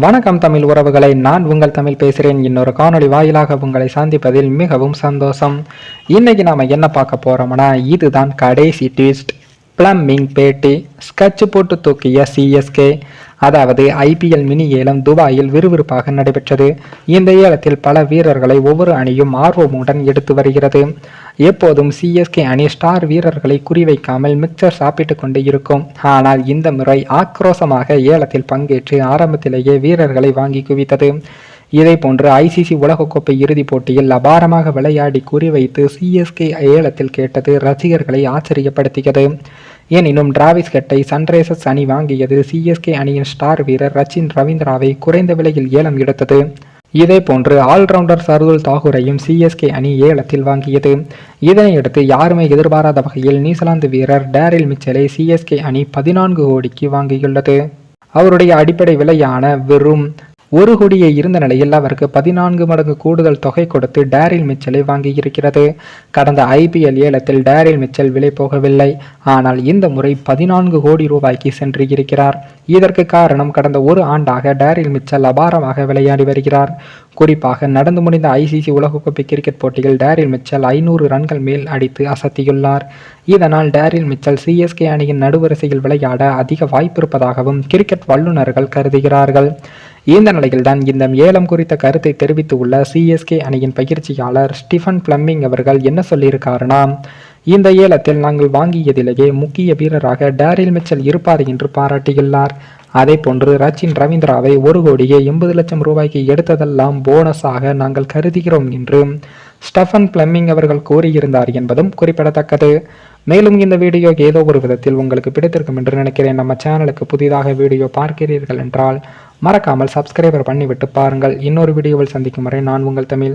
வணக்கம் தமிழ் உறவுகளை. நான் உங்கள் தமிழ் பேசுகிறேன். இன்னொரு காணொளி வாயிலாக உங்களை சந்திப்பதில் மிகவும் சந்தோஷம். இன்னைக்கு நாம் என்ன பார்க்க போகிறோம்னா இதுதான் கடைசி ட்விஸ்ட் பிளம்மிங் பேட்டி ஸ்கட்ச் போட்டு தூக்கிய சிஎஸ்கே அதாவது ஐபிஎல் மினி ஏலம் துபாயில் விறுவிறுப்பாக நடைபெற்றது. இந்த ஏலத்தில் பல வீரர்களை ஒவ்வொரு அணியும் ஆர்வமுடன் எடுத்து வருகிறது. எப்போதும் சிஎஸ்கே அணி ஸ்டார் வீரர்களை குறிவைக்காமல் மிக்சர் சாப்பிட்டு கொண்டு இருக்கும். ஆனால் இந்த முறை ஆக்ரோஷமாக ஏலத்தில் பங்கேற்று ஆரம்பத்திலேயே வீரர்களை வாங்கி குவித்தது. இதே போன்று ஐசிசி உலகக்கோப்பை இறுதிப் போட்டியில் அபாரமாக விளையாடி குறிவைத்து சிஎஸ்கே ஏலத்தில் கேட்டது ரசிகர்களை ஆச்சரியப்படுத்தியது. எனினும் டிராவிஸ் கெட்டை சன்ரைசர்ஸ் அணி வாங்கியது சிஎஸ்கே அணியின் ஸ்டார் வீரர் ரச்சின் ரவீந்திராவை குறைந்த விலையில் ஏலம் எடுத்தது. இதே போன்று ஆல்ரவுண்டர் சர்துல் தாகூரையும் சிஎஸ்கே அணி ஏலத்தில் வாங்கியது. இதனையடுத்து யாருமே எதிர்பாராத வகையில் நியூசிலாந்து வீரர் டேரில் மிச்சலை சிஎஸ்கே அணி பதினான்கு கோடிக்கு வாங்கியுள்ளது. அவருடைய அடிப்படை விலையான வெறும் ஒரு கோடியே இருந்த நிலையில் அவருக்கு பதினான்கு மடங்கு கூடுதல் தொகை கொடுத்து டேரில் மிச்சலை வாங்கியிருக்கிறது. கடந்த ஐபிஎல் ஏலத்தில் டேரில் மிச்சல் விலை போகவில்லை. ஆனால் இந்த முறை பதினான்கு கோடி ரூபாய்க்கு சென்று இருக்கிறார் இதற்கு காரணம் கடந்த ஒரு ஆண்டாக டேரில் மிச்சல் அபாரமாக விளையாடி வருகிறார். குறிப்பாக நடந்து முடிந்த ஐசிசி உலகக்கோப்பை கிரிக்கெட் போட்டியில் டேரில் மிச்சல் ஐநூறு ரன்கள் மேல் அடித்து அசத்தியுள்ளார். இதனால் டேரில் மிச்சல் சிஎஸ்கே அணியின் நடுவரிசையில் விளையாட அதிக வாய்ப்பிருப்பதாகவும் கிரிக்கெட் வல்லுநர்கள் கருதுகிறார்கள். இந்த நிலையில்தான் இந்த ஏலம் குறித்த கருத்தை தெரிவித்துள்ள சிஎஸ்கே அணியின் பயிற்சியாளர் ஸ்டிஃபன் பிளம்மிங் அவர்கள் என்ன சொல்லியிருக்காருன்னா இந்த ஏலத்தில் நாங்கள் வாங்கியதிலேயே முக்கிய வீரராக டேரில் மிச்சல் இருப்பார் என்று பாராட்டியுள்ளார். அதே போன்று ரச்சின் ரவீந்திராவை ஒரு கோடியே எண்பது லட்சம் ரூபாய்க்கு எடுத்ததெல்லாம் போனஸாக நாங்கள் கருதுகிறோம் என்று ஸ்டஃபன் பிளம்மிங் அவர்கள் கூறியிருந்தார் என்பதும் குறிப்பிடத்தக்கது. மேலும் இந்த வீடியோ ஏதோ ஒரு விதத்தில் உங்களுக்கு பிடித்திருக்கும் என்று நினைக்கிறேன். நம்ம சேனலுக்கு புதிதாக வீடியோ பார்க்கிறீர்கள் என்றால் மறக்காமல் சப்ஸ்கிரைபர் பண்ணிவிட்டு பாருங்கள். இன்னொரு வீடியோவில் சந்திக்கும் வரை நான் உங்கள் தமிழ்.